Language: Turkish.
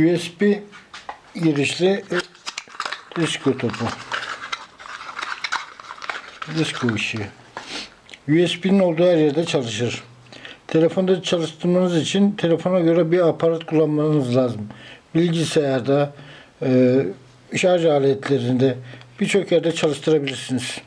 USB girişli disko topu. Disko ışığı. USB'nin olduğu her yerde çalışır. Telefonda çalıştırmanız için telefona göre bir aparat kullanmanız lazım. Bilgisayarda, e, şarj aletlerinde birçok yerde çalıştırabilirsiniz.